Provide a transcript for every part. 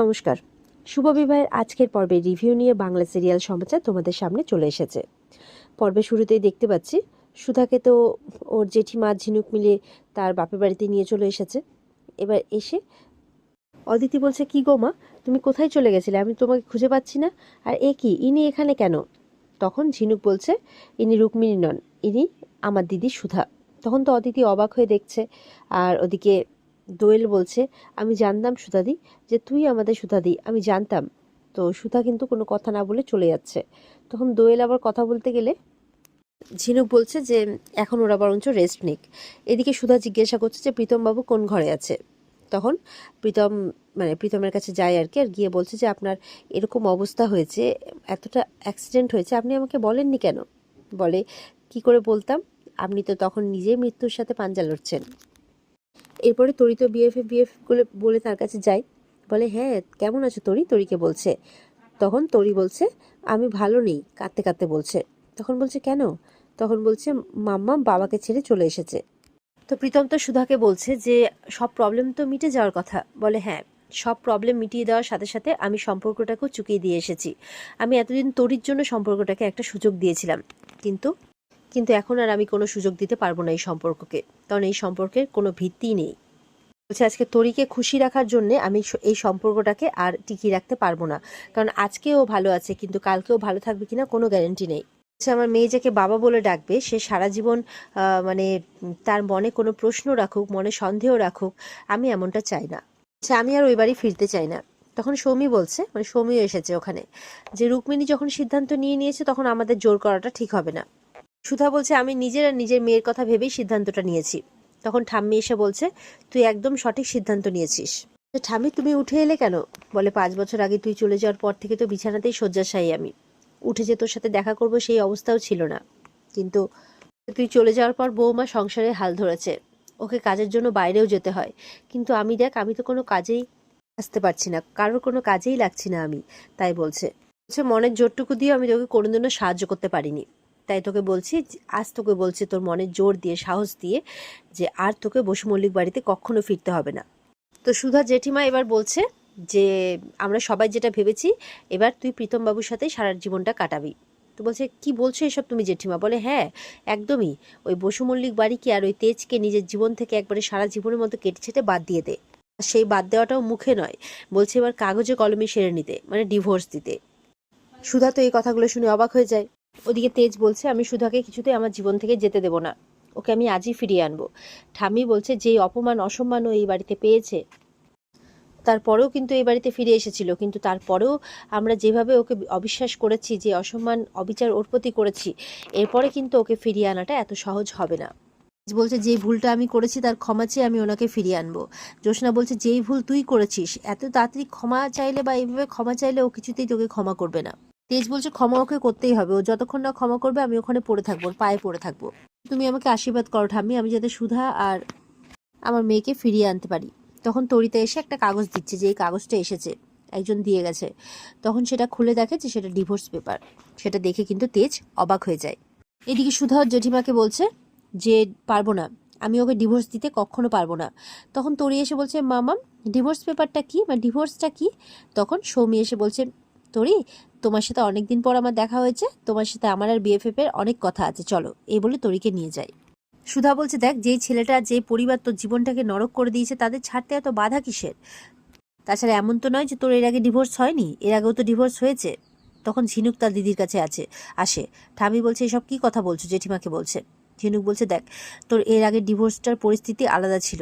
নমস্কার। শুভ বিবাহের আজকের পর্বে রিভিউ নিয়ে বাংলা সিরিয়াল সমাচার তোমাদের সামনে চলে এসেছে। পর্বে শুরুতেই দেখতে পাচ্ছি, সুধাকে তো ওর জেঠিমা ঝিনুক মিলে তার বাপের বাড়িতে নিয়ে চলে এসেছে। এবার এসে অদিতি বলছে, কি গো মা, তুমি কোথায় চলে গেছিলে? আমি তোমাকে খুঁজে পাচ্ছি না। আর এ কি, ইনি এখানে কেন? তখন ঝিনুক বলছে, ইনি রুক্মিণী নন, ইনি আমার দিদি সুধা। তখন তো অদিতি অবাক হয়ে দেখছে, আর ওদিকে দোয়েল বলছে, আমি জানতাম সুধাদি যে তুই আমাদের সুধাদি, আমি জানতাম। তো সুধা কিন্তু কোনো কথা না বলে চলে যাচ্ছে। তখন দোয়েল আবার কথা বলতে গেলে ঝিনুক বলছে যে, এখন ওরা বরঞ্চ রেস্ট নিক। এদিকে সুধা জিজ্ঞাসা করছে যে, প্রীতমবাবু কোন ঘরে আছে? তখন প্রীতম মানে প্রীতমের কাছে যায় আর কি, আর গিয়ে বলছে যে, আপনার এরকম অবস্থা হয়েছে, এতটা অ্যাক্সিডেন্ট হয়েছে, আপনি আমাকে বলেননি কেন? বলে, কি করে বলতাম? আপনি তো তখন নিজেই মৃত্যুর সাথে পাঞ্জা লড়ছেন। এরপরে তরি তো বিএফএ বিএফ বলে তার কাছে যাই। বলে হ্যাঁ কেমন আছো তরি? তরিকে বলছে। তখন তরি বলছে, আমি ভালো নেই। কাঁদতে কাঁদতে বলছে। তখন বলছে, কেন? তখন বলছে, মাম্মা বাবাকে ছেড়ে চলে এসেছে। তো প্রীতম তো সুধাকে বলছে যে, সব প্রবলেম তো মিটে যাওয়ার কথা। বলে হ্যাঁ সব প্রবলেম মিটিয়ে দেওয়ার সাথে সাথে আমি সম্পর্কটাকেও চুকিয়ে দিয়ে এসেছি। আমি এতদিন তরির জন্য সম্পর্কটাকে একটা সুযোগ দিয়েছিলাম। কিন্তু কিন্তু এখন আর আমি কোনো সুযোগ দিতে পারব না এই সম্পর্ককে, কারণ এই সম্পর্কের কোনো ভিত্তিই নেই। বলছে, আজকে তরিকে খুশি রাখার জন্য আমি এই সম্পর্কটাকে আর টিকিয়ে রাখতে পারব না, কারণ আজকেও ভালো আছে, কিন্তু কালকেও ভালো থাকবে কিনা কোনো গ্যারেন্টি নেই। বলছে, আমার মেয়ে যাকে বাবা বলে ডাকবে, সে সারা জীবন মানে তার মনে কোনো প্রশ্ন রাখুক, মনে সন্দেহ রাখুক, আমি এমনটা চাই না। আমি আর ওই বাড়ি ফিরতে চাই না। তখন সৌমি বলছে মানে সৌমিও এসেছে ওখানে, যে রুক্মিণী যখন সিদ্ধান্ত নিয়ে নিয়েছে, তখন আমাদের জোর করাটা ঠিক হবে না। সুধা বলছে, আমি নিজের আর নিজের মেয়ের কথা ভেবেই সিদ্ধান্তটা নিয়েছি। তখন ঠাম্মি এসে বলছে, তুই একদম সঠিক সিদ্ধান্ত নিয়েছিস। ঠাম্মি, তুমি উঠে এলে কেন? বলে, পাঁচ বছর আগে তুই চলে যাওয়ার পর থেকে তো বিছানাতেই শয্যাশায়ী আমি। উঠে যে তোর সাথে দেখা করব সেই অবস্থাও ছিল না। কিন্তু তুই চলে যাওয়ার পর বৌমা সংসারে হাল ধরেছে। ওকে কাজের জন্য বাইরেও যেতে হয়। কিন্তু আমি দেখ, আমি তো কোনো কাজেই আসতে পারছি না। কারোর কোনো কাজেই লাগছি না আমি। তাই বলছে। বলছে, মনের জোরটুকু দিয়ে আমি তোকে কোনোদিনও সাহায্য করতে পারিনি। তাই তোকে বলছি, আজ তোকে বলছি তোর মনে জোর দিয়ে, সাহস দিয়ে যে আর তোকে বসু মল্লিক বাড়িতে কখনো ফিরতে হবে না। তো সুধা জেঠিমা এবার বলছে যে, আমরা সবাই যেটা ভেবেছি, এবার তুই প্রীতম বাবুর সাথেই সারা জীবনটা কাটাবি। তো বলছে, কি বলছো এসব তুমি জেঠিমা? বলে হ্যাঁ একদমই। ওই বসু মল্লিক বাড়ি কি আর ওই তেজকে নিজের জীবন থেকে একবারে সারা জীবনের মতো কেটে ছেটে বাদ দিয়ে দে? সেই বাদ দেওয়াটাও মুখে নয়, বলছে, এবার কাগজে কলমে সেরে নিতে মানে ডিভোর্স দিতে। সুধা তো এই কথাগুলো শুনে অবাক হয়ে যায়। ওদিকে তেজ বলছে, আমি সুধাকে কিছুতেই আমার জীবন থেকে যেতে দেব না। ওকে আমি আজই ফিরিয়ে আনব। ঠামি বলছে, যেই অপমান, অসম্মান ও এই বাড়িতে পেয়েছে, তারপরেও কিন্তু এই বাড়িতে ফিরে এসেছিল। কিন্তু তারপরেও আমরা যেভাবে ওকে অবিশ্বাস করেছি, যে অসম্মান, অবিচার ওর প্রতি করেছি, এরপরে কিন্তু ওকে ফিরিয়ে আনাটা এত সহজ হবে না। বলছে যে ভুলটা আমি করেছি, তার ক্ষমা চেয়ে আমি ওনাকে ফিরিয়ে আনব। জ্যোৎস্না বলছে, যেই ভুল তুই করেছিস, এত তাড়াতাড়ি ক্ষমা চাইলে বা এইভাবে ক্ষমা চাইলে ও কিছুতেই তোকে ক্ষমা করবে না। তেজ বলছে ক্ষমা ওকে করতেই হবে। ও যতক্ষণ না ক্ষমা করবে, আমি ওখানে পড়ে থাকব পায়ে পড়ে থাকব। তুমি আমাকে আশীর্বাদ করো ঠাম্মি, আমি যাতে সুধা আর আমার মেয়েকে ফিরিয়ে আনতে পারি। তখন তরিতে এসে একটা কাগজ দিচ্ছে যে এই কাগজটা এসেছে, একজন দিয়ে গেছে। তখন সেটা খুলে দেখে যে সেটা ডিভোর্স পেপার। সেটা দেখে কিন্তু তেজ অবাক হয়ে যায়। এদিকে সুধা জেঠিমাকে বলছে যে, পারব না। আমি ওকে ডিভোর্স দিতে কখনো পারব না। তখন তরি এসে বলছে, মামাম, ডিভোর্স পেপারটা কি? বা ডিভোর্সটা কি? তখন সৌমি এসে বলছে, তরি তোমার সাথে অনেক দিন পর আমার দেখা হয়েছে, তোমার সাথে আমার আর বিএফএফ এর অনেক কথা আছে, চলো। এই বলে তরিকে নিয়ে যায়। সুধা বলছে, দেখ, যেই ছেলেটা যে পরিবার তোর জীবনটাকে নরক করে দিয়েছে, তাদের ছাড়তে এত বাধা কিসের? তাছাড়া এমন তো নয় যে তোর এর আগে ডিভোর্স হয়নি, এর আগেও তো ডিভোর্স হয়েছে। তখন ঝিনুক তার দিদির কাছে আছে, আসে। ঠামি বলছে, এসব কি কথা বলছো? জেঠিমাকে বলছে। ঝিনুক বলছে, দেখ, তোর এর আগে ডিভোর্সটার পরিস্থিতি আলাদা ছিল।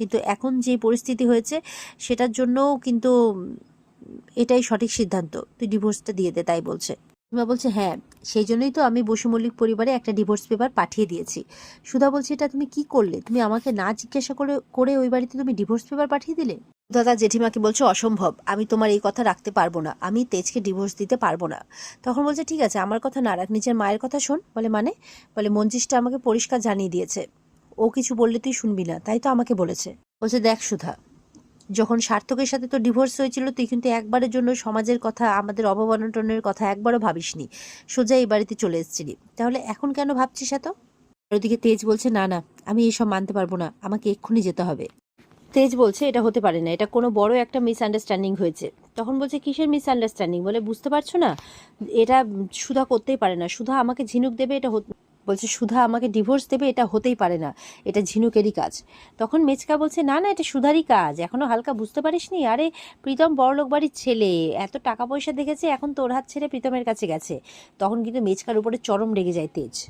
কিন্তু এখন যে পরিস্থিতি হয়েছে, সেটার জন্যও কিন্তু এটাই সঠিক সিদ্ধান্ত। তুই ডিভোর্সটা দিয়ে দে, তাই বলছে। সুধা বলছে হ্যাঁ সেই জন্যই তো আমি বসু মল্লিক পরিবারে একটা ডিভোর্স পেপার পাঠিয়ে দিয়েছি। সুধা বলছে, এটা তুমি কি করলে? তুমি আমাকে না জিজ্ঞাসা করে করে ওই বাড়িতে তুমি ডিভোর্স পেপার পাঠিয়ে দিলে? দাদা জেঠিমাকে বলছে, অসম্ভব, আমি তোমার এই কথা রাখতে পারব না। আমি তেজকে ডিভোর্স দিতে পারব না। তখন বলছে, ঠিক আছে, আমার কথা না রাখ, নিজের মায়ের কথা শোন। বলে মানে বলে মঞ্জিসটা আমাকে পরিষ্কার জানিয়ে দিয়েছে। ও কিছু বললে তুই শুনবি না, তাই তো আমাকে বলেছে। বলছে, দেখ সুধা যখন সার্থকের সাথে তো ডিভোর্স হয়েছিল, তুই কিন্তু একবারের জন্য সমাজের কথা, আমাদের অবমানটনের কথা একবারও ভাবিসনি। সোজা এই বাড়িতে চলে এসেছিলি। তাহলে এখন কেন ভাবছিস এত? ওদিকে তেজ বলছে, না না, আমি এইসব মানতে পারব না, আমাকে এক্ষুনি যেতে হবে। তেজ বলছে, এটা হতে পারে না, এটা কোনো বড় একটা মিসআন্ডারস্ট্যান্ডিং হয়েছে। তখন বলছে, কিসের মিসআন্ডারস্ট্যান্ডিং বলে, বুঝতে পারছ না, এটা সুধা করতেই পারে না, সুধা আমাকে ঝিনুক দেবে, এটা বলছে, সুধা আমাকে ডিভোর্স দেবে, এটা হতেই পারে না। এটা ঝিনুকেরই কাজ। তখন মেচকা বলছে, না না, এটা সুধারই কাজ। এখনও হালকা বুঝতে পারিসনি? আরে, প্রীতম বড়লোক বাড়ির ছেলে। এত টাকা পয়সা দেখেছে, এখন তোর হাত ছেড়ে প্রীতমের কাছে গেছে। তখন কিন্তু মেচকার উপরে চরম রেগে যায় তেজ।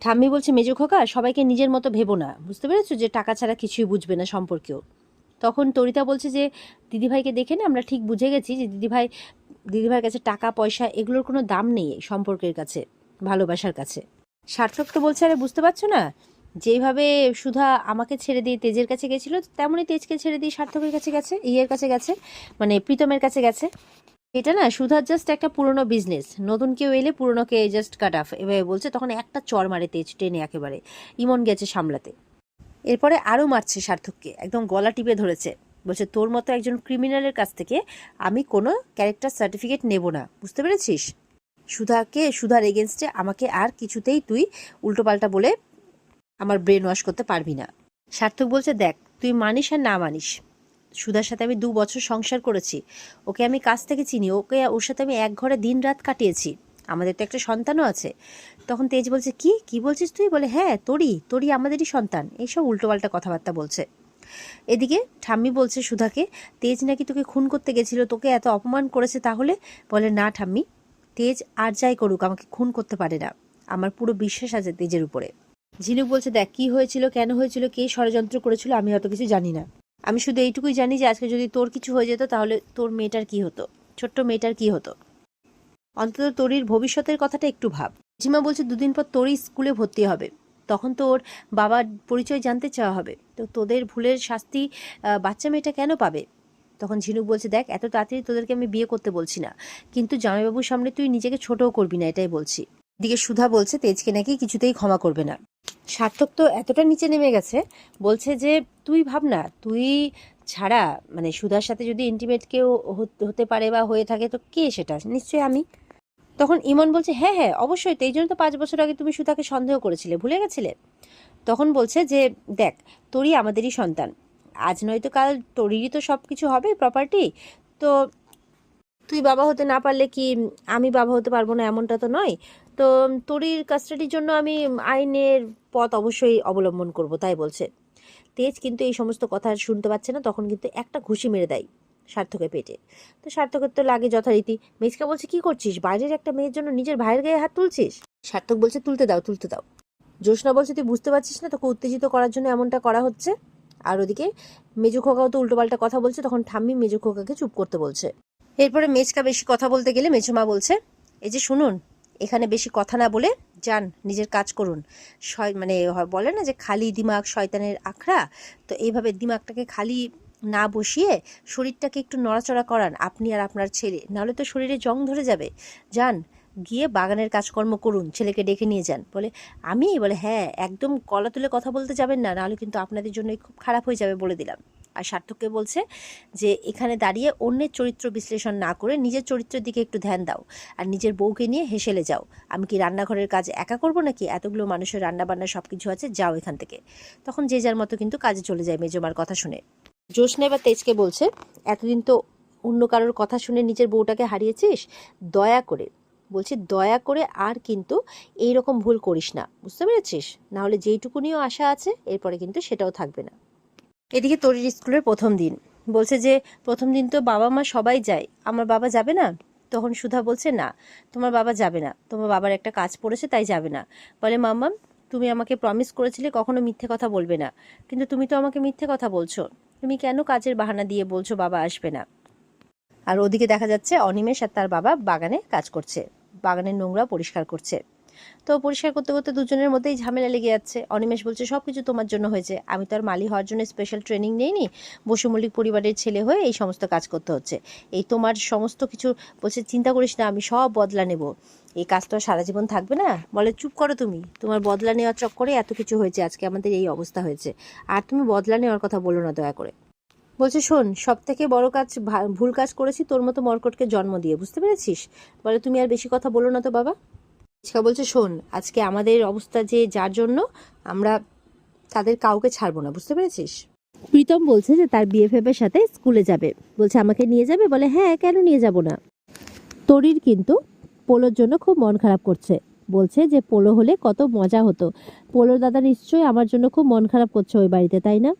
ঠাম্মি বলছে, মেজো খোকা, সবাইকে নিজের মতো ভেবো না। বুঝতে পেরেছ যে টাকা ছাড়া কিছুই বুঝবে না সম্পর্কেও? তখন তরিতা বলছে যে, দিদিভাইকে দেখে না, আমরা ঠিক বুঝে গেছি যে দিদিভাই, দিদিভাইয়ের কাছে টাকা, পয়সা, এগুলোর কোনো দাম নেই সম্পর্কের কাছে, ভালোবাসার কাছে। সার্থক তো বলছে, আরে বুঝতে পারছ না? যেইভাবে সুধা আমাকে ছেড়ে দিয়ে তেজের কাছে গেছিল, তেমনই তেজকে ছেড়ে দিয়ে সার্থকের কাছে গেছে, ইয়ের কাছে গেছে মানে প্রীতমের কাছে গেছে। এটা না সুধার জাস্ট একটা পুরনো বিজনেস নতুন কেউ এলে পুরনোকে জাস্ট কাট অফ এভাবে বলছে, তখন একটা চর মারে তেজ টেনে একেবারে, ইমন গেছে সামলাতে। এরপরে আরও মারছে সার্থককে, একদম গলা টিপে ধরেছে। বলছে, তোর মতো একজন ক্রিমিনালের কাছ থেকে আমি কোনো ক্যারেক্টার সার্টিফিকেট নেব না, বুঝতে পেরেছিস? সুধাকে, সুধার এগেনস্টে আমাকে আর কিছুতেই তুই উল্টোপাল্টা বলে আমার ব্রেন ওয়াশ করতে পারবি না। সার্থক বলছে, দেখ, তুই মানিস আর না মানিস। সুধার সাথে আমি দু বছর সংসার করেছি। ওকে আমি কাছ থেকে চিনি। ওকে, ওর সাথে আমি এক ঘরে দিন রাত কাটিয়েছি। আমাদের তো একটা সন্তানও আছে। তখন তেজ বলছে, কি? কি বলছিস তুই? বলে হ্যাঁ তোরই তোরই আমাদেরই সন্তান। এইসব উল্টোপাল্টা কথাবার্তা বলছে। এদিকে ঠাম্মি বলছে সুধাকে, তেজ নাকি তোকে খুন করতে গেছিল, তোকে এত অপমান করেছে তাহলে? বলে, না ঠাম্মি তেজ আর যাই করুক, আমাকে খুন করতে পারে না। আমার পুরো বিশ্বাস আছে তেজের উপরে। ঝিনুক বলছে, দেখ, কি হয়েছিল, কেন হয়েছিল, কে ষড়যন্ত্র করেছিল, আমি অত কিছু জানি না। আমি শুধু এইটুকুই জানি যে, আজকে যদি তোর কিছু হয়ে যেত, তাহলে তোর মেয়েটার কি হতো? ছোট্ট মেয়েটার কি হতো? অন্তত তোরির ভবিষ্যতের কথাটা একটু ভাব। ঝিমা বলছে, দুদিন পর তোরই স্কুলে ভর্তি হবে। তখন তো ওর বাবার পরিচয় জানতে চাওয়া হবে। তো তোদের ভুলের শাস্তি বাচ্চা মেয়েটা কেন পাবে? তখন ঝিনুক বলছে, দেখ, এত তাড়াতাড়ি তোদেরকে আমি বিয়ে করতে বলছি না। কিন্তু জামাইবাবুর সামনে তুই নিজেকে ছোটও করবি না, এটাই বলছি। দিকে সুধা বলছে, তেজকে নাকি কিছুতেই ক্ষমা করবে না। সার্থক তো এতটা নিচে নেমে গেছে, বলছে যে, তুই ভাব না, তুই ছাড়া মানে সুধার সাথে যদি ইন্টিমেট কেউ হতে পারে বা হয়ে থাকে, তো কে সেটা? নিশ্চয়ই আমি। তখন ইমন বলছে হ্যাঁ হ্যাঁ অবশ্যই, তো এই জন্য তো পাঁচ বছর আগে তুমি সুধাকে সন্দেহ করেছিলে, ভুলে গেছিলে? তখন বলছে যে, দেখ, তোরই আমাদেরই সন্তান আজ নয়তো কাল তোরই তো সব কিছু হবে প্রপার্টি তো তুই বাবা হতে না পারলে কি আমি বাবা হতে পারব না এমনটা তো নয়। তো তোরির কাস্টাডির জন্য আমি আইনের পথ অবশ্যই অবলম্বন করব, তাই বলছে। তেজ কিন্তু এই সমস্ত কথা শুনতে পাচ্ছে না, তখন কিন্তু একটা ঘুষি মেরে দেয় সার্থকের পেটে। তো সার্থকের তো লাগে যথারীতি। মেজকা বলছে, কি করছিস? বাইরের একটা মেয়ের জন্য নিজের ভাইয়ের গায়ে হাত তুলছিস? সার্থক বলছে, তুলতে দাও তুলতে দাও। জ্যোৎস্না বলছে, তুই বুঝতে পারছিস না তোকে উত্তেজিত করার জন্য এমনটা করা হচ্ছে? আর ওদিকে মেজু খোকাও তো উল্টোপাল্টা কথা বলছে, তখন ঠাম্মি মেজু খোকাকে চুপ করতে বলছে। এরপরে মেজকা বেশি কথা বলতে গেলে মেজমা বলছে, এই যে শুনুন, এখানে বেশি কথা না বলে যান, নিজের কাজ করুন। মানে বলে না যে খালি দিমাগ শয়তানের আখড়া? তো এইভাবে দিমাগটাকে খালি না বসিয়ে শরীরটাকে একটু নড়াচড়া করান আপনি আর আপনার ছেলে, নাহলে তো শরীরে জং ধরে যাবে। যান গিয়ে বাগানের কাজকর্ম করুন, ছেলেকে ডেকে নিয়ে যান। বলে, আমি? বলে হ্যাঁ একদম কলা তুলে কথা বলতে যাবেন না, নাহলে কিন্তু আপনাদের জন্য খুব খারাপ হয়ে যাবে, বলে দিলাম। আর সার্থককে বলছে যে, এখানে দাঁড়িয়ে অন্যের চরিত্র বিশ্লেষণ না করে নিজের চরিত্রের দিকে একটু ধ্যান দাও আর নিজের বউকে নিয়ে হেসেলে যাও। আমি কি রান্নাঘরের কাজ একা করব নাকি? এতগুলো মানুষের রান্নাবান্না সব কিছু আছে, যাও এখান থেকে। তখন যে যার মতো কিন্তু কাজে চলে যায় মেজমার কথা শুনে। জোসনা এবার তেজকে বলছে, এতদিন তো অন্য কারোর কথা শুনে নিজের বউটাকে হারিয়েছিস? দয়া করে বলছি, দয়া করে আর কিন্তু এই রকম ভুল করিস না। বুঝতে পেরেছিস? না হলে যেইটুকুনিও আশা আছে, এরপরে কিন্তু সেটাও থাকবে না। এদিকে তরির স্কুলের প্রথম দিন। বলছে যে, প্রথম দিন তো বাবা মা সবাই যায়। আমার বাবা যাবে না? তখন সুধা বলছে, না, তোমার বাবা যাবে না। তোমার বাবার একটা কাজ পড়েছে, তাই যাবে না। বলে মাম্মাম তুমি আমাকে প্রমিস করেছিলে কখনো মিথ্যে কথা বলবে না। কিন্তু তুমি তো আমাকে মিথ্যে কথা বলছো। তুমি কেন কাজের বাহানা দিয়ে বলছো বাবা আসবে না? আর ওদিকে দেখা যাচ্ছে, অনিমেষ আর তার বাবা বাগানে কাজ করছে। বাগানের নোংরা পরিষ্কার করছে। তো পরিষ্কার করতে করতে দুজনের মধ্যেই ঝামেলা লেগে যাচ্ছে। অনিমেষ বলছে সব কিছু তোমার জন্য হয়েছে। আমি তো আর মালি হওয়ার জন্য স্পেশাল ট্রেনিং নেইনি। বসু মল্লিক পরিবারের ছেলে হয়ে এই সমস্ত কাজ করতে হচ্ছে। এই তোমার সমস্ত কিছু বলছে, চিন্তা করিস না, আমি সব বদলা নেব। এই কাজ তো আর সারা জীবন থাকবে না। বলে, চুপ করো তুমি। তোমার বদলা নেওয়ার চক্করে এত কিছু হয়েছে। আজকে আমাদের এই অবস্থা হয়েছে। আর তুমি বদলা নেওয়ার কথা বলো না দয়া করে। বলছে, শোন সব থেকে বড় কাজ ভুল কাজ করেছি, তোর মতো মর্কটকে জন্ম দিয়ে, বুঝতে পেরেছিস? বলে, তুমি আর বেশি কথা বলো না তো, বাবা। ইসকা বলছে, শোন, আজকে আমাদের অবস্থা যে যার জন্য, আমরা তাদের কাউকে ছাড়বো না, বুঝতে পেরেছিস? প্রীতম বলছে যে, তার বিএফএফের সাথে স্কুলে যাবে। বলছে, আমাকে নিয়ে যাবে? বলে হ্যাঁ কেন নিয়ে যাব না? তরির কিন্তু পোলোর জন্য খুব মন খারাপ করছে। বলছে যে, পোলো হলে কত মজা হতো। পোলোর দাদা নিশ্চয়ই আমার জন্য খুব মন খারাপ করছে ওই বাড়িতে, তাই না?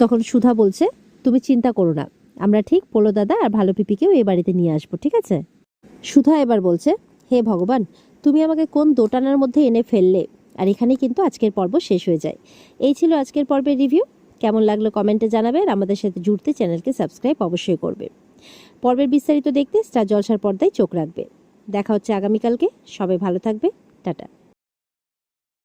তখন সুধা বলছে তুমি চিন্তা করো না। আমরা ঠিক পোলো দাদা আর ভালো পিপিকেও এই বাড়িতে নিয়ে আসব, ঠিক আছে? সুধা এবার বলছে, হে ভগবান, তুমি আমাকে কোন দোটানার মধ্যে এনে ফেললে? আর এখানেই কিন্তু আজকের পর্ব শেষ হয়ে যায়। এই ছিল আজকের পর্বের রিভিউ। কেমন লাগল কমেন্টে জানাবে আর আমাদের সাথে জুড়তে চ্যানেলকে সাবস্ক্রাইব অবশ্যই করবে। পর্বের বিস্তারিত দেখতে স্টার জলসার পর্দায় চোখ রাখবে। দেখা হচ্ছে আগামীকালকে। সবাই ভালো থাকবে। টাটা।